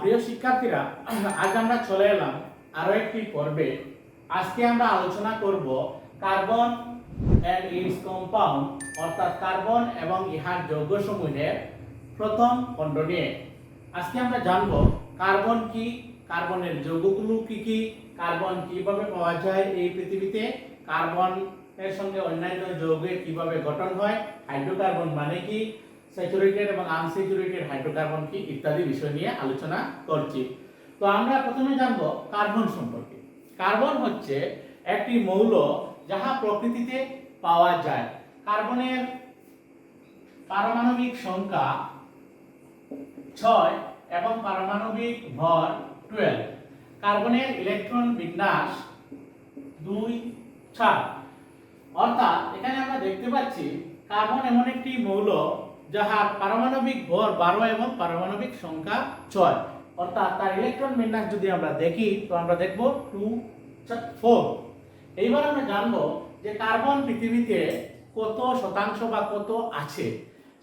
প্রিয় শিক্ষার্থীরা, আজ আমরা চলে এলাম আরও একটি পর্বে। আজকে আমরা আলোচনা করব কার্বন কম্পাউন্ড, অর্থাৎ কার্বন এবং ইহার যৌগসমূহের প্রথম খণ্ড নিয়ে। আজকে আমরা জানব কার্বন কি, কার্বনের যৌগগুলো কি কি, কার্বন কীভাবে পাওয়া যায় এই পৃথিবীতে কার্বন এর সঙ্গে অন্যান্য যৌগের কীভাবে গঠন হয়, হাইড্রোকার্বন মানে কি স্যাচুরেটেড এবং আনস্যাচুরেটেড হাইড্রোকার্বন কি ইত্যাদি বিষয় নিয়ে আলোচনা করছি। তো আমরা প্রথমে জানব কার্বন সম্পর্কে। কার্বন হচ্ছে একটি মৌল যাহা প্রকৃতিতে পাওয়া যায়। কার্বনের পারমাণবিক সংখ্যা ছয় এবং পারমাণবিক ভর টুয়েলভ কার্বনের ইলেকট্রন বিন্যাস দুই চার। অর্থাৎ এখানে আমরা দেখতে পাচ্ছি কার্বন এমন একটি মৌল যাহার পারমাণবিক ভর বারো এবং পারমাণবিক সংখ্যা ছয়। অর্থাৎ তার ইলেকট্রন বিন্যাস যদি আমরা দেখি, তো আমরা দেখব টু ফোর এইবার আমরা জানব যে কার্বন পৃথিবীতে কত শতাংশ বা কত আছে।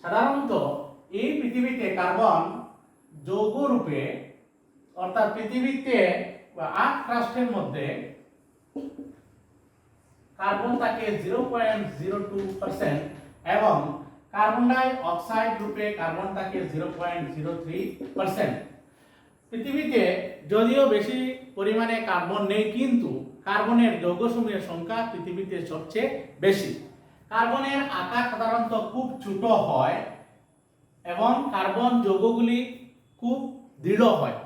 সাধারণত এই পৃথিবীতে কার্বন যৌগ রূপে অর্থাৎ পৃথিবীতে আট রাষ্ট্রের মধ্যে কার্বন থাকে zero point zero two percent এবং কার্বন ডাই অক্সাইড রূপে কার্বন থাকে zero point zero three percent পৃথিবীতে যদিও বেশি পরিমাণে কার্বন নেই, কিন্তু কার্বনের যৌগসমূহের সংখ্যা পৃথিবীতে সবচেয়ে বেশি। কার্বনের আকার সাধারণত খুব ছোট হয় এবং কার্বন যৌগগুলি খুব দৃঢ় হয়।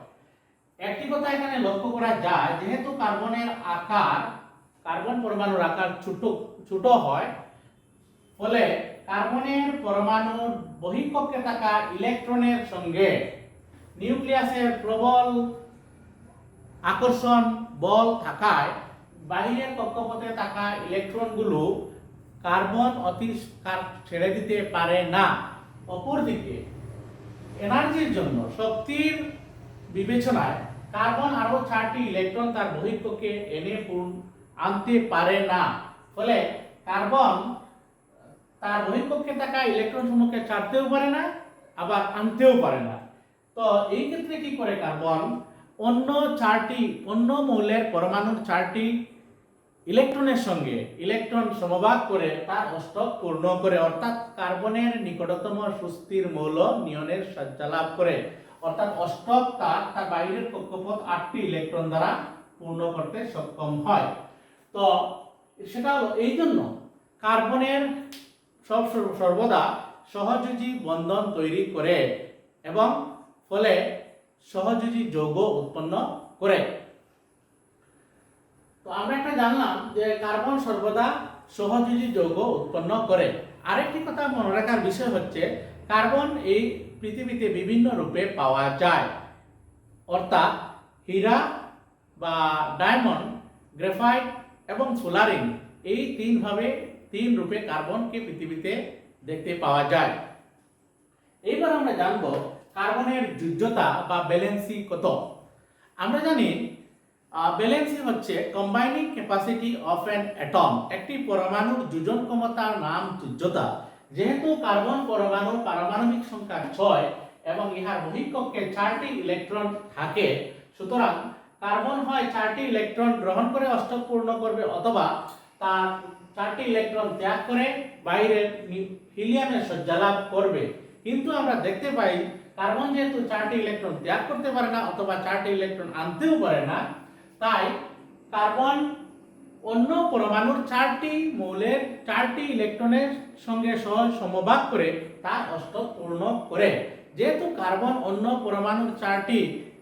একটি কথা এখানে লক্ষ্য করা যায়, যেহেতু কার্বনের আকার কার্বন পরমাণুর আকার ছোট ছোট হয়, ফলে কার্বনের পরমাণুর বহিঃকক্ষে থাকা ইলেকট্রনের সঙ্গে নিউক্লিয়াসের প্রবল আকর্ষণ বল থাকায় বাহিরের কক্ষপথে থাকা ইলেকট্রনগুলো কার্বন অতি ছেড়ে দিতে পারে না। অপরদিকে, এনার্জির জন্য শক্তির বিবেচনায় কার্বন আরও চারটি ইলেকট্রন তার বহিঃকক্ষে এনে আনতে পারে না। ফলে কার্বন তার বহিঃকক্ষে থাকা ইলেকট্রন সমূহকে ছাড়তেও পারে না, আবার আনতেও পারে না। তো এই ক্ষেত্রে কি করে কার্বন অন্য চারটি, অন্য মৌলের পরমাণুর চারটি ইলেকট্রনের সঙ্গে ইলেকট্রন সমবাদ করে তার অষ্টক পূর্ণ করে, অর্থাৎ কার্বনের নিকটতম সুস্থির মৌল নিয়নের সজ্জা লাভ করে। অর্থাৎ অষ্টক তার তার বাইরের কক্ষপথ আটটি ইলেকট্রন দ্বারা পূর্ণ করতে সক্ষম হয়। তো সেটা হলো এই জন্য কার্বনের সব সর- সর্বদা সহযোগী বন্ধন তৈরি করে এবং ফলে সহযোগী যৌগ উৎপন্ন করে। তো আমরা একটা জানলাম যে কার্বন সর্বদা সহযোগী যৌগ উৎপন্ন করে। আরেকটি কথা মনে রাখার বিষয় হচ্ছে, কার্বন এই পৃথিবীতে বিভিন্ন রূপে পাওয়া যায়। অর্থাৎ হীরা বা ডায়মন্ড, গ্রেফাইট এবং সোলারিন এই তিন ভাবে তিন রূপে কার্বনকে পৃথিবীতে দেখতে পাওয়া যায়। এইবার আমরা জানব কার্বনের যুজ্যতা বা ব্যালেন্সি কত। আমরা জানি ব্যালেন্সি হচ্ছে combining capacity of an atom. একটি পরমাণুর যোজন ক্ষমতার নাম যুজ্যতা। যেহেতু কার্বন পরমাণুর পারমাণবিক সংখ্যা ছয় এবং ইহার বহিঃকক্ষে চারটি ইলেকট্রন থাকে, সুতরাং কার্বন হয় চারটি ইলেকট্রন গ্রহণ করে অষ্টক পূর্ণ করবে অথবা তার চারটি ইলেকট্রন ত্যাগ করে বাইরে হিলিয়ামের সজ্জালাভ করবে। কিন্তু আমরা দেখতে পাই কার্বন যেহেতু চারটি ইলেকট্রন ত্যাগ করতে পারে না অথবা চারটি ইলেকট্রন আনতেও পারে না, তাই কার্বন অন্য পরমাণুর চারটি মৌলের চারটি ইলেকট্রনের সঙ্গে সহজ সমভাগ করে তার অষ্টক পূর্ণ করে। যেহেতু কার্বন অন্য পরমাণুর চারটি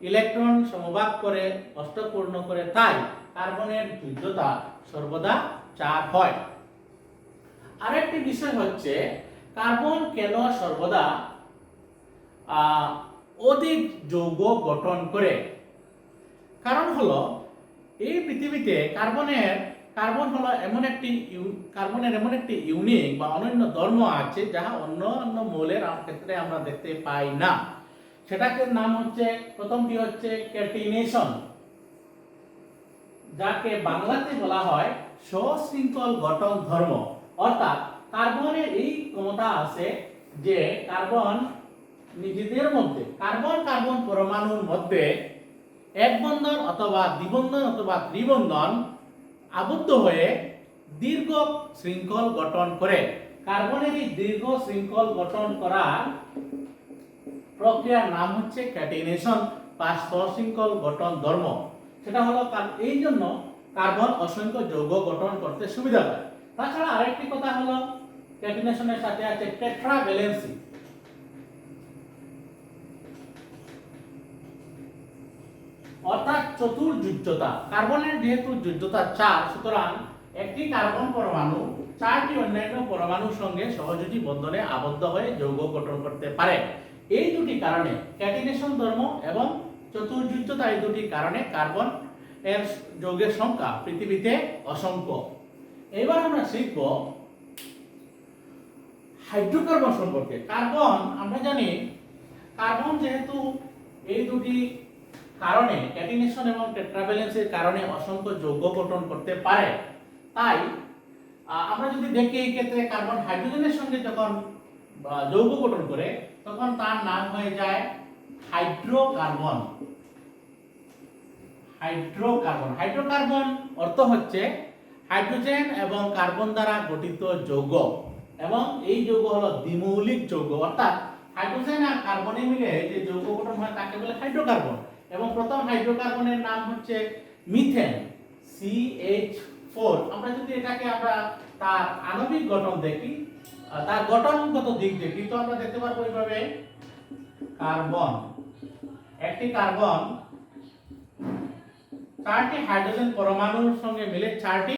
ইলেকট্রন সমভাগ করে অষ্টক পূর্ণ করে, তাই কার্বনের যোজ্যতা সর্বদা চার হয়। আরেকটি বিষয় হচ্ছে, কার্বন কেন সর্বদা অধিক যৌগ গঠন করে? কারণ হলো, এই পৃথিবীতে কার্বনের, কার্বন হলো এমন একটি কার্বনের এমন একটি ইউনিক বা অনন্য ধর্ম আছে যাহা অন্য অন্য মৌলের ক্ষেত্রে আমরা দেখতে পাই না। সেটাকে নাম হচ্ছে, প্রথমটি হচ্ছে ক্যাটিনেশন যাকে বাংলাতে বলা হয় সশৃঙ্খল গঠন ধর্ম। অর্থাৎ কার্বনের এই ক্ষমতা আছে যে কার্বন নিজেদের মধ্যে, কার্বন কার্বন পরমাণুর মধ্যে এক বন্ধন অথবা দ্বিবন্ধন অথবা ত্রিবন্ধন আবদ্ধ হয়ে দীর্ঘ শৃঙ্খল গঠন করে। কার্বনের এই দীর্ঘ শৃঙ্খল গঠন করার প্রক্রিয়ার নাম হচ্ছে ক্যাটিনেশন বা সশৃঙ্খল গঠন ধর্ম। সেটা হলো এই জন্য কার্বন অসংখ্য যৌগ গঠন করতে সুবিধা পায়। তাছাড়া আরেকটি কথা হলো ক্যাটিনেশনের সাথে আছে টেট্রা ভ্যালেন্সি অর্থাৎ চতুর্যুজ্যতা কার্বনের যেহেতু যুজ্যতা চার, সুতরাং একটি কার্বন পরমাণু চারটি অন্যান্য পরমাণুর সঙ্গে সহযোগী বন্ধনে আবদ্ধ হয়ে যৌগ গঠন করতে পারে। এই দুটি কারণে ক্যাটিনেশন ধর্ম এবং চতুর্যুজ্যতা এই দুটি কারণে কার্বন এর যৌগের সংখ্যা পৃথিবীতে অসংখ্য। এবার আমরা শিখব হাইড্রোকার্বন সম্পর্কে। কার্বন আমরা জানি কার্বন যেহেতু এই দুটি কারণে ক্যাটিনেশন এবং টেট্রাভ্যালেন্সের কারণে অসংখ্য যৌগ গঠন করতে পারে। তাই আমরা যদি দেখি এই ক্ষেত্রে কার্বন হাইড্রোজেনের সঙ্গে যখন যৌগ গঠন করে, তখন তার নাম হয়ে যায় হাইড্রোকার্বন। হাইড্রোকার্বন। হাইড্রোকার্বন অর্থ হচ্ছে হাইড্রোজেন এবং কার্বন দ্বারা গঠিত যৌগ। এবং এই যৌগ হলো দ্বিমৌলিক যৌগ। অর্থাৎ হাইড্রোজেন আর কার্বনে মিলে যে যৌগ গঠন হয় তাকে বলে হাইড্রোকার্বন। এবং প্রথম হাইড্রোকার্বনের নাম হচ্ছে মিথেন, সি এইচ ফোর। আমরা যদি এটাকে আমরা তার আণবিক গঠন দেখি তার গঠনগত দিক দেখি, তো আমরা দেখতে পারব এইভাবে কার্বন। একটি কার্বন চারটি হাইড্রোজেন পরমাণুর সঙ্গে মিলে চারটি